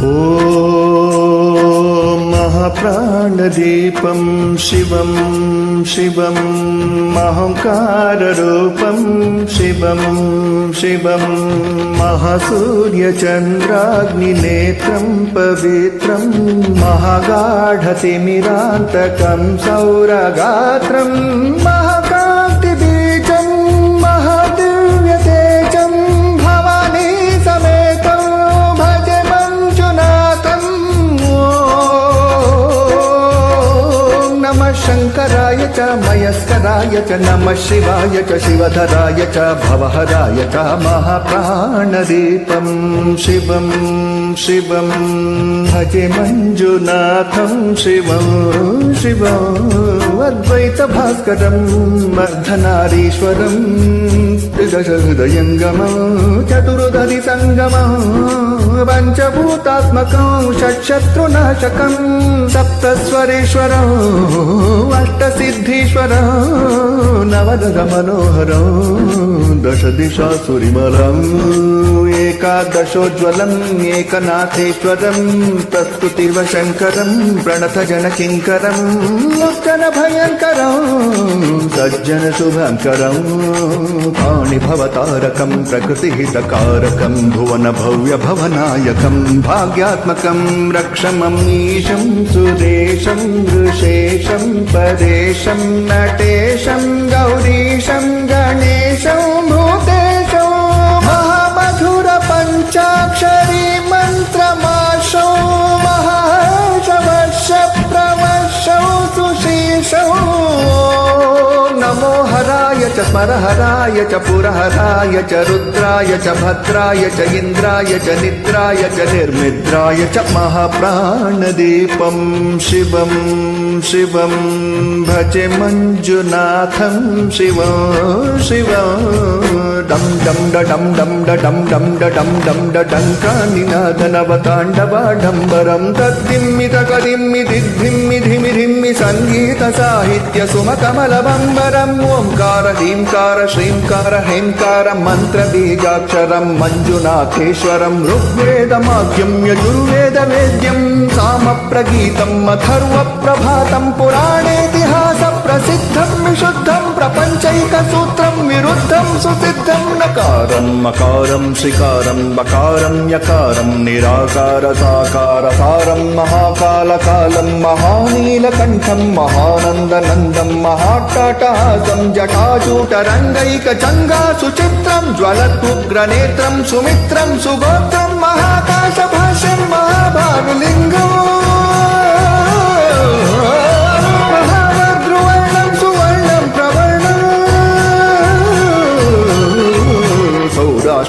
ॐ महाप्राणदीपं शिवं शिवं महङ्काररूपं शिवं शिवं महासूर्यचन्द्राग्निनेत्रं पवित्रं महागाढतिमिरान्तकं सौरगात्रं महाकान्तिबीजं cara. शङ्कराय च मयस्कराय च नमः शिवाय च शिवधराय च भवहराय च महाप्राणदीपं शिवं शिवं भजे मञ्जुनाथं शिवं शिवम् अद्वैतभास्करं वर्धनारीश्वरम् त्रिदशहृदयङ्गमं चतुर्दधि सङ्गमं पञ्चभूतात्मकं षट्शत्रुनाशकं సిద్ధీశ్వర నవనగ మనోహరం దశ దిశాసురిమలం ఏకాదశోజ్వలం ఏకనాథేశ్వరం ప్రస్తుతివ శంకరం ప్రణత జనకింకరం లోకన భయంకరం సజ్జన శుభంకరం పాణిభవతారకం ప్రకృతిహితకారకం భువన భవ్య భవనాయకం భాగ్యాత్మకం రక్షమం ఈశం సుదేశం ఋషేశం పరే परेशं नटेशं गौरीशं च स्मरहराय च पुरहराय च रुद्राय च भद्राय च इन्द्राय च निद्राय च निर्मिद्राय च महाप्राणदीपं शिवं शिवं भजे मञ्जुनाथं शिवं शिवं डं डं डं डं डं डं डं डं डङ्कानिनादनवताण्डवाडम्बरं तद्दिम्मितकदिम्मि दिग्धिम्मि धिमि धिम्मि सङ्गीतसाहित्यसुमकमलबम्बरम् ओङ्कार ह्रीङ्कार श्रीङ्कार हेङ्कार मन्त्रबीजाक्षरं मञ्जुनाथेश्वरं ऋग्वेदमाख्यं यजुर्वेदवेद्यं सामप्रगीतम् अथर्वप्रभातं पुराणेतिहासप्रसिद्धं विरुद्धं सुसिद्धं नकारं मकारं श्रिकारं बकारं यकारं निराकार साकार सारं महाकालकालं महानीलकण्ठं महानन्दनन्दं महाट्टाटहासं जटाजूटरङ्गैकचङ्गा सुचित्रं ज्वलत्युग्रनेत्रं सुमित्रं सुगोत्रं महाकाशभाष्यं महाभानुलिङ्गम्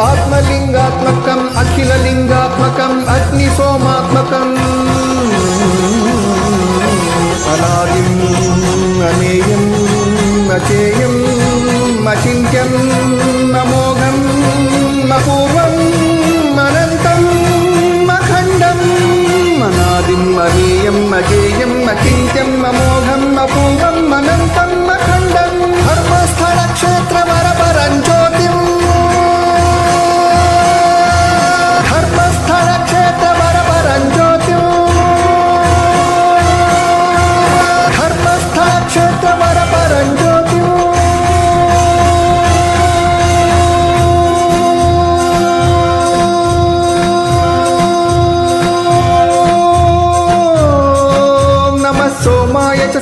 ఆత్మలింగాత్మకం అఖిల లింగాత్మకం అగ్ని సోమాత్మకం అనాదిం అనేయం అచేయం అచింత్యం అమోఘం అపూర్వం అనంతం అఖండం. అనాదిం అనేయం అచేయం అచింత్యం అమోఘం అపూర్వం అనంతం.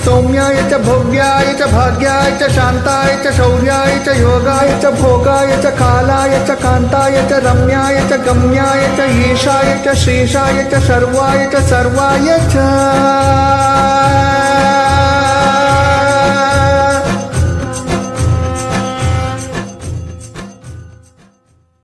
सौम्याय च भव्याय च भाग्याय च शान्ताय च शौर्याय च योगाय च भोगाय च कालाय च कान्ताय च रम्याय च गम्याय च ईशाय च शेषाय च सर्वाय च सर्वाय च